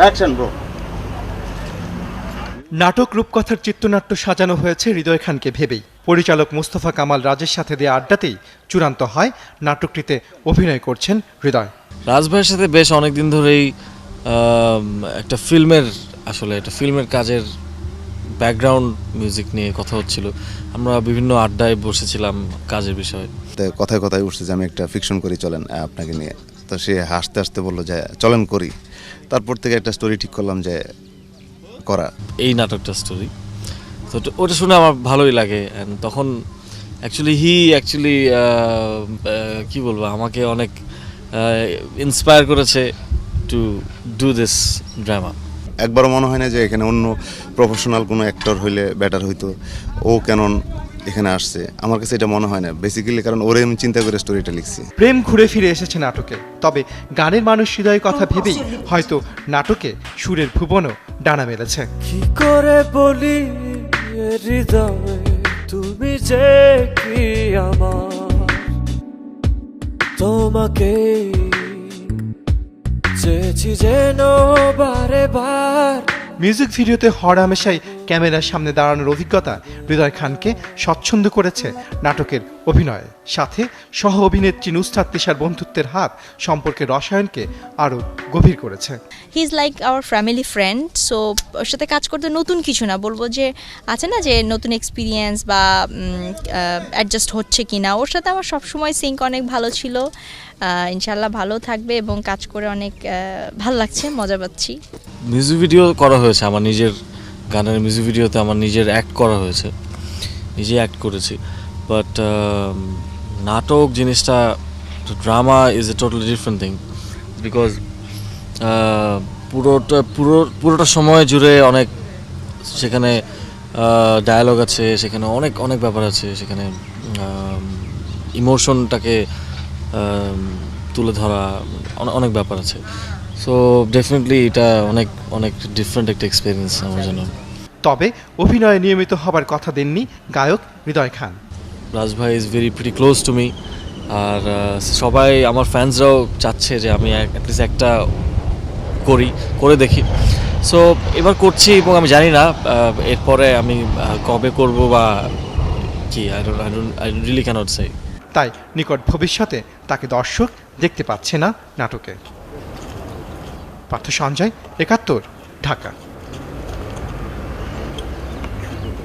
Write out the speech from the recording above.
Action bro নাটক রূপকথার চিত্রনাট্য সাজানো হয়েছে হৃদয় খানকে ভেবেই। পরিচালক মুস্তফা কামাল রাজের সাথে দেওয়া আড্ডাতেই চূড়ান্ত হয় নাটকটিতে অভিনয় করছেন হৃদয়। রাজভাইয়ের সাথে বেশ অনেক দিন ধরেই একটা ফিল্মের আসলে একটা ফিল্মের কাজের ব্যাকগ্রাউন্ড মিউজিক নিয়ে কথা হচ্ছিল। আমরা বিভিন্ন আড্ডায় বসেছিলাম কাজের বিষয়ে। কথায় কথায় উঠছে যে আমি একটা ফিকশন করি চলেন আপনাকে নিয়ে। তো সে হাসতে হাসতে বলল যে চলেন করি। তারপর থেকে একটা স্টোরি ঠিক করলাম যে করা। এই নাটকটা স্টোরি তো ওটা- শুনে আমার ভালোই লাগে। তখন অ্যাকচুয়ালি হি অ্যাকচুয়ালি কি বলব আমাকে অনেক ইন্সপায়ার করেছে টু ডু দিস ড্রামা একবারও মনে হয় না যে এখানে অন্য প্রফেশনাল কোনো অ্যাক্টর হইলে বেটার হইতো। ও কেন এখানে আসছে। আমার কাছে এটা মনে হয় না। বেসিক্যালি কারণ ওরে আমি চিন্তা করে স্টোরিটা লিখছি। প্রেম ঘুরে ফিরে এসেছে নাটকে। তবে গানের মানুষ হৃদয়ের কথা ভেবেই হয়তো নাটকে সুরের ভুবনও ডানা মেলেছে। কি করে বলি হৃদয়ে? তুমি যে কি আমার? তোমাকে চেয়েছি যেন বারে বার। মিউজিক ভিডিওতে হর হামেশাই ক্যামেরার সামনে দাঁড়ানোর অভিজ্ঞতা হৃদয় খানকে স্বচ্ছন্দ করেছে নাটকের অভিনয়ে। সাথে সহ অভিনেত্রী নুসরাত তিশার বন্ধুত্বের হাত সম্পর্কে রসায়নকে আরও গভীর করেছে। He is like our family friend so ওর সাথে কাজ করতে নতুন কিছু না বলব যে আছে না যে নতুন এক্সপিরিয়েন্স বা অ্যাডজাস্ট হচ্ছে কি না ওর সাথে আমার সবসময় সিঙ্ক অনেক ভালো ছিল। ইনশাল্লাহ ভালো থাকবে এবং কাজ করে অনেক ভালো লাগছে মজা পাচ্ছি। মিউজিক ভিডিও করা হয়েছে আমার নিজের গানের মিউজিক ভিডিওতে আমার নিজের অ্যাক্ট করা হয়েছে। নিজে অ্যাক্ট করেছি। বাট নাটক জিনিসটা drama is a totally different thing because পুরোটা, পুরো, পুরোটা সময় জুড়ে অনেক সেখানে ডায়ালগ আছে, সেখানে অনেক অনেক ব্যাপার আছে, সেখানে ইমোশনটাকে তুলে ধরা অনেক ব্যাপার আছে। সো ডেফিনেটলি এটা অনেক অনেক ডিফারেন্ট একটা এক্সপিরিয়েন্স আমার জন্য। তবে অভিনয়ে নিয়মিত হবার কথা দেননি গায়ক হৃদয় খান। রাজ ভাই is very pretty close to me আর সবাই আমার ফ্যান্সরাও চাচ্ছে যে আমি অ্যাটলিস্ট একটা করি করে দেখি। সো এবার করছি এবং আমি জানি না এরপরে আমি কবে করব বা কি I don't I don't cannot say তাই নিকট ভবিষ্যতে তাকে দর্শক দেখতে পাচ্ছে না নাটকে। পার্থ সঞ্জয় একাত্তর ঢাকা।